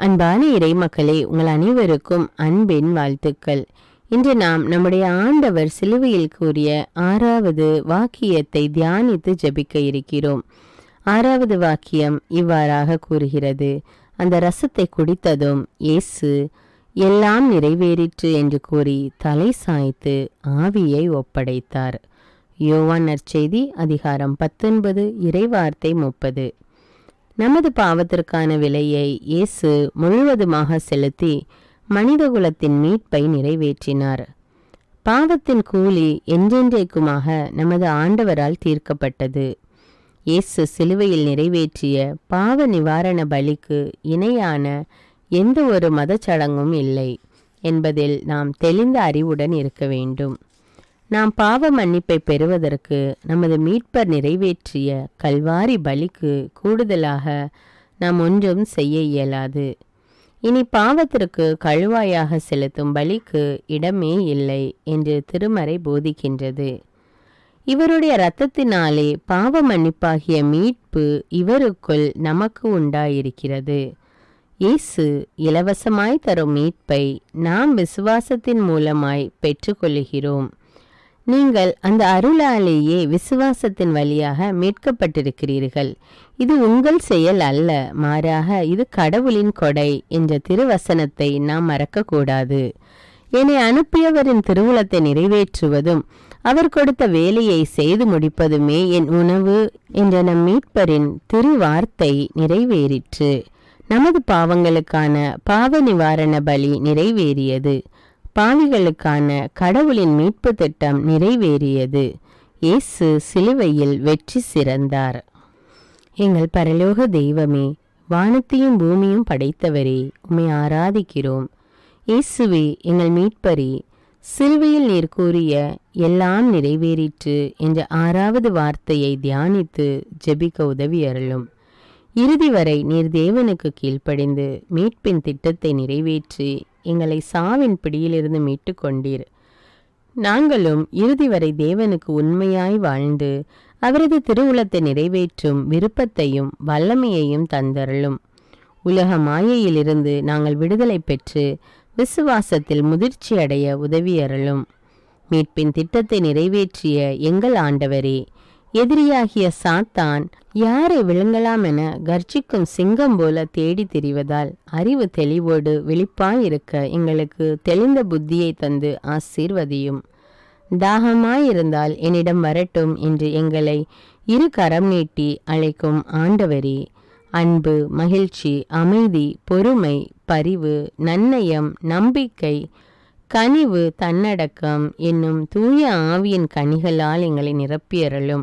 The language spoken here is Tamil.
அன்பான இறை மக்களே உங்கள் அனைவருக்கும் அன்பின் வாழ்த்துக்கள். இன்று நாம் நம்முடைய ஆண்டவர் சிலுவையில் கூறிய ஆறாவது வாக்கியத்தை தியானித்து ஜெபிக்க இருக்கிறோம். ஆறாவது வாக்கியம் இவ்வாறாக கூறுகிறது. அந்த ரசத்தை குடித்ததும் இயேசு எல்லாம் நிறைவேறிற்று என்று கூறி தலை சாய்த்து ஆவியை ஒப்படைத்தார். யோவான் நற்செய்தி அதிகாரம் பத்தொன்பது இறைவார்த்தை முப்பது. நமது பாவத்திற்கான விலையை இயேசு முழுவதுமாக செலுத்தி மனிதகுலத்தின் மீட்பை நிறைவேற்றினார். பாவத்தின் கூலி என்றென்றைக்குமாக நமது ஆண்டவரால் தீர்க்கப்பட்டது. இயேசு சிலுவையில் நிறைவேற்றிய பாவ நிவாரண பலிக்கு இணையான எந்த ஒரு மதச்சடங்கும் இல்லை என்பதில் நாம் தெளிந்த அறிவுடன் இருக்க வேண்டும். நாம் பாவ மன்னிப்பை பெறுவதற்கு நமது மீட்பர் நிறைவேற்றிய கல்வாரி பலிக்கு கூடுதலாக நாம் ஒன்றும் செய்ய இயலாது. இனி பாவத்திற்கு கழுவாயாக செலுத்தும் பலிக்கு இடமே இல்லை என்று திருமறை போதிக்கின்றது. இவருடைய இரத்தத்தினாலே பாவ மன்னிப்பாகிய மீட்பு இவருக்குள் நமக்கு உண்டாயிருக்கிறது. இயேசு இலவசமாய் தரும் மீட்பை நாம் விசுவாசத்தின் மூலமாய் பெற்றுக்கொள்கிறோம் நீங்கள் அந்த அருளாலேயே விசுவாசத்தின் வழியாக மீட்கப்பட்டிருக்கிறீர்கள். இது உங்கள் செயல் அல்ல மாறாக இது கடவுளின் கொடை என்ற திருவசனத்தை நாம் மறக்கக்கூடாது. என்னை அனுப்பியவரின் திருவுளத்தை நிறைவேற்றுவதும் அவர் கொடுத்த வேலையை செய்து முடிப்பதுமே என் உணவு என்ற நம் மீட்பரின் திருவார்த்தை நிறைவேறிற்று. நமது பாவங்களுக்கான பாவ நிவாரண பலி நிறைவேறியது. பாவிகளுக்கான கடவுளின் மீட்பு திட்டம் நிறைவேறியது. இயேசு சிலுவையில் வெற்றி சிறந்தார். எங்கள் பரலோக தெய்வமே வானத்தையும் பூமியும் படைத்தவரே உம்மை ஆராதிக்கிறோம். இயேசுவே எங்கள் மீட்பரே சிலுவையில் நீர் கூறிய எல்லாம் நிறைவேறிற்று என்ற ஆறாவது வார்த்தையை தியானித்து ஜெபிக்க உதவி அருளும் இறுதி வரை நீர் தேவனுக்கு கீழ்ப்படிந்து மீட்பின் திட்டத்தை நிறைவேற்றி எங்களை சாவின் பிடியிலிருந்து மீட்டு கொண்டீர் நாங்களும் இறுதி வரை தேவனுக்கு உண்மையாய் வாழ்ந்து அவரது திருவுளத்தை நிறைவேற்றும் விருப்பத்தையும் வல்லமையையும் தந்தருளும். உலக மாயையிலிருந்து நாங்கள் விடுதலை பெற்று விசுவாசத்தில் முதிர்ச்சி அடைய உதவியருளும். மீட்பின் திட்டத்தை நிறைவேற்றிய எங்கள் ஆண்டவரே எதிரியாகிய சாத்தான் யாரை விழுங்கலாம் என கர்ஜிக்கும் சிங்கம் போல தேடி திரிவதால் அறிவு தெளிவோடு விழிப்பாயிருக்க எங்களுக்கு தெளிந்த புத்தியை தந்து ஆசீர்வதியும். தாகமாயிருந்தால் என்னிடம் வரட்டும் என்று எங்களை இரு கரம் நீட்டி அழைக்கும் ஆண்டவரே. அன்பு மகிழ்ச்சி அமைதி பொறுமை பரிவு நன்னயம் நம்பிக்கை கனிவு தன்னடக்கம் என்னும் தூய ஆவியின் கனிகளால் எங்களை நிரப்பியறலும்